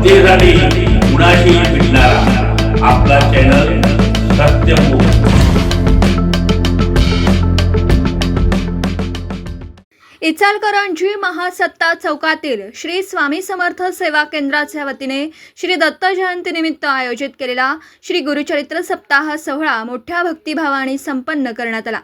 सत्यसाठी कुणाशी भेटणारा आपला चॅनल सत्यमुख इचालकरांची महासत्ता चौकातील श्री स्वामी समर्थ सेवा केंद्राच्या वतीने श्री दत्त जयंतीनिमित्त आयोजित केलेला श्री गुरुचरित्र सप्ताह सोहळा मोठ्या भक्तिभावाने संपन्न करण्यात आला.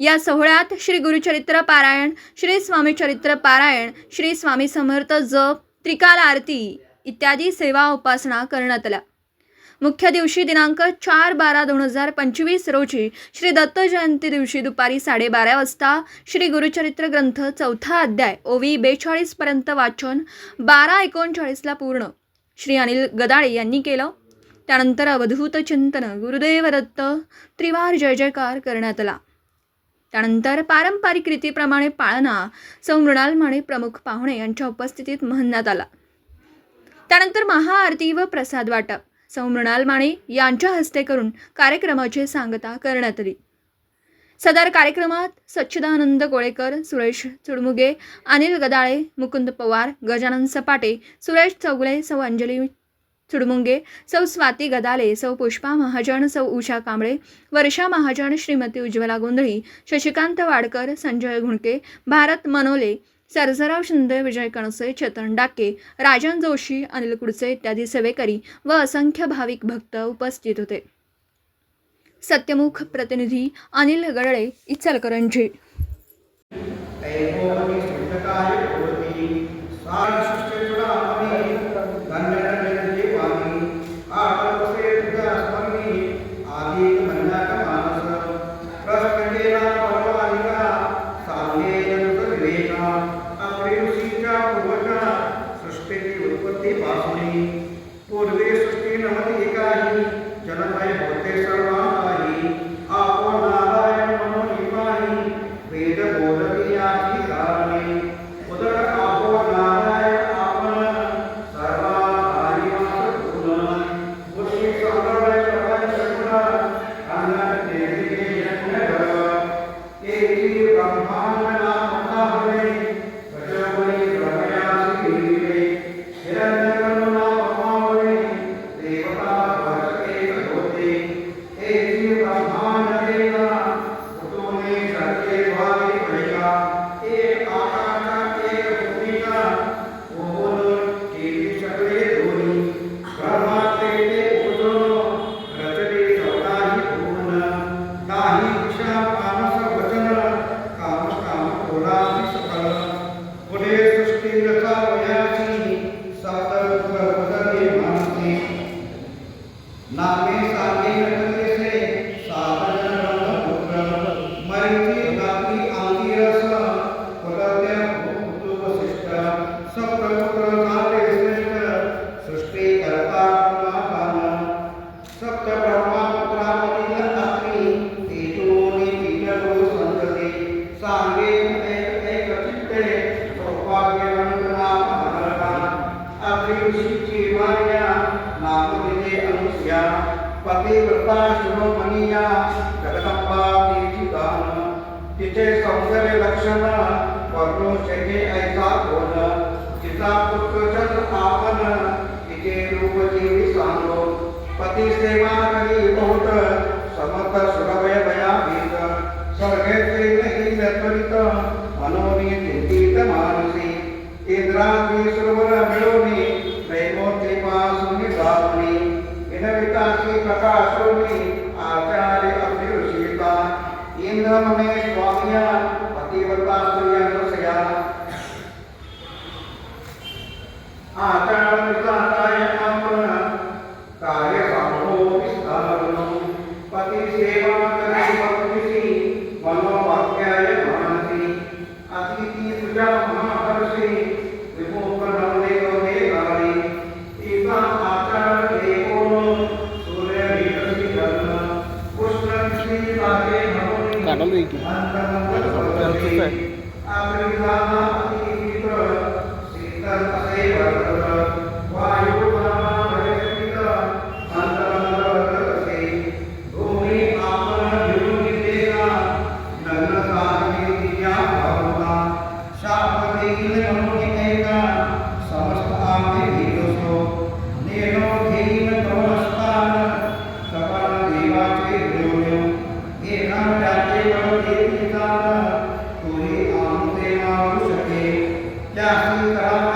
या सोहळ्यात श्री गुरुचरित्र पारायण श्री स्वामी चरित्र पारायण श्री स्वामी समर्थ जप त्रिकाल आरती इत्यादी सेवा उपासना करण्यात आल्या. मुख्य दिवशी दिनांक चार बारा दोन हजार पंचवीस रोजी श्री दत्त जयंती दिवशी दुपारी साडेबारा वाजता श्री गुरुचरित्र ग्रंथ चौथा अध्याय ओवी बेचाळीसपर्यंत वाचन बारा एकोणचाळीसला पूर्ण श्री अनिल गदाळे यांनी केलं. त्यानंतर अवधूत चिंतन गुरुदेव दत्त त्रिवार जय जयकार करण्यात आला. त्यानंतर पारंपरिक रीतीप्रमाणे पाळणा सौ मृणाल माने प्रमुख पाहुणे यांच्या उपस्थितीत म्हणण्यात आला. त्यानंतर महाआरती व प्रसाद वाटप. सौ मृणाल माने यांच्या हस्ते करून कार्यक्रमाची सांगता करण्यात आली. सदर कार्यक्रमात सच्चिदानंद कोळेकर सुरेश चुडमुगे अनिल गदाळे मुकुंद पवार गजानन सपाटे सुरेश चौगुले सौ अंजली चुडमुंगे सौ स्वाती गदाले सौ पुष्पा महाजन सौ उषा कांबळे वर्षा महाजन श्रीमती उज्ज्वला गोंधळी शशिकांत वाडकर संजय घुणके भारत मनोले सरसराव शिंदे विजय कणसे चेतन डाके राजन जोशी अनिल कुडसे इत्यादी सेवेकरी व असंख्य भाविक भक्त उपस्थित होते. सत्यमुख प्रतिनिधी अनिल गडळे इचलकरंजी. पतिव्रता शिरोमणीया जगदंबा तिचे सौंदर्य लक्षण वर्णो शके ऐसा कोण तिचा पुत्र चंद्र आपण तिचे रूप जीवी सांगो पती सेवा करी बहुत समर्थ सुरभय भया भीत स्वर्गेचे नाही मनोनी चिंतित मान కేంద్రానికి సురవర మెడోని ప్రేమోతి మాసుని దాముని వినవితాకి ప్రకాశుని ఆచార్య అభిరుచిత ఇంద్రమనే കടലൊഴിക്കും Thank you. Tiago, para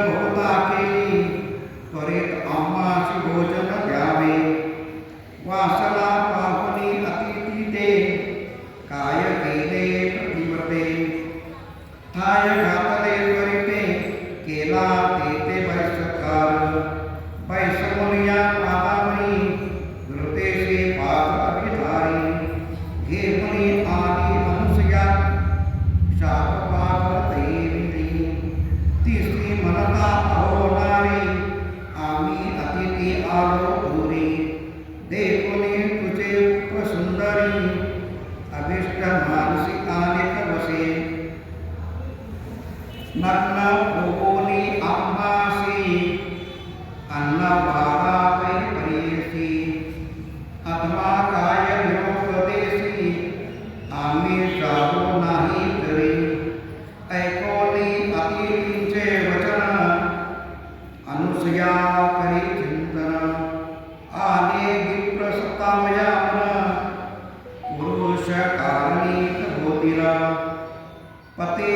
तेथील केली त्वरित आम्हाची भोजन घ्या gembira pati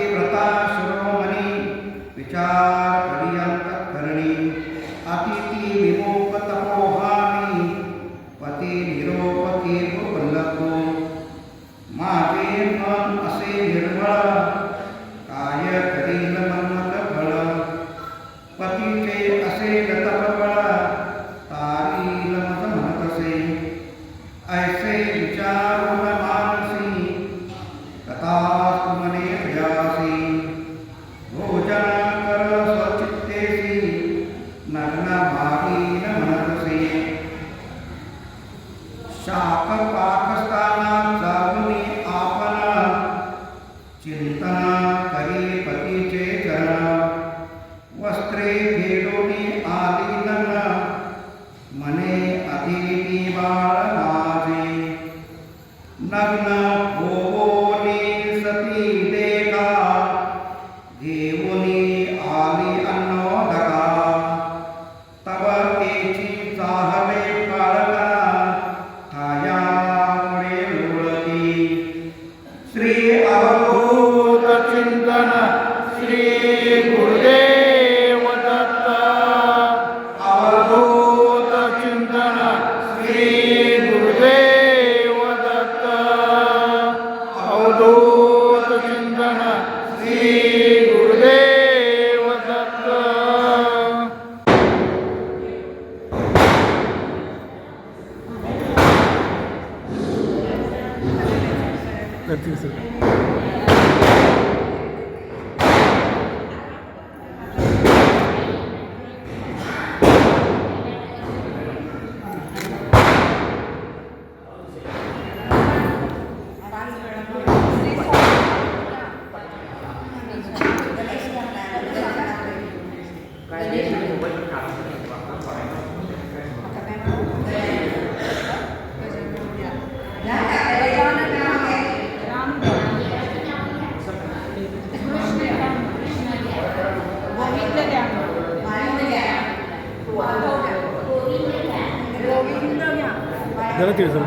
जरा तिकडे सर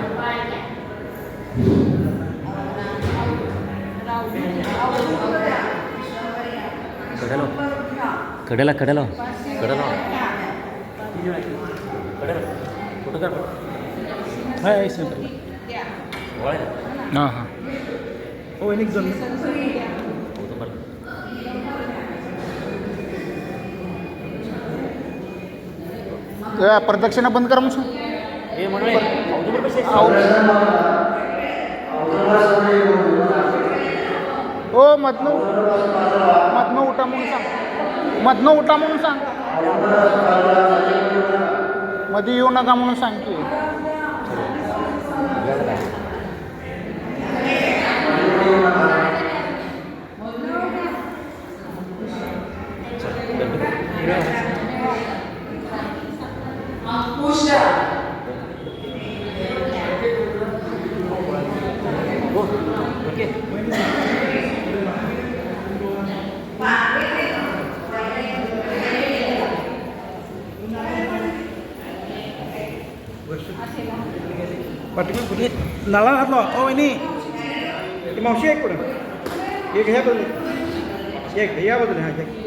कडेलो. कडेला कडेला. कडेला. कुठं कर हाय सेंटर हां हां. हो एक जण प्रदक्षिणा बंद करा म्हणून हे म्हणून हो मधनं मधनं उठा म्हणून सांग. मधनं उठा म्हणून सांग. मध्ये येऊ नका म्हणून सांग की. कुठे नाला घातला ओ वहिनी ती मावशी एक पुढे एक ह्या बाजूला एक या बाजूला हा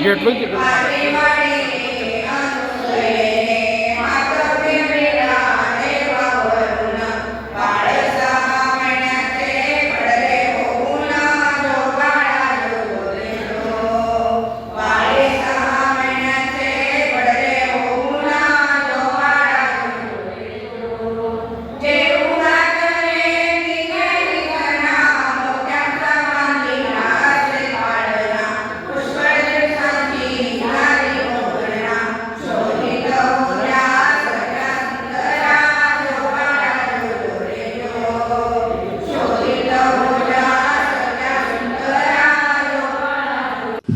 एक भेटलो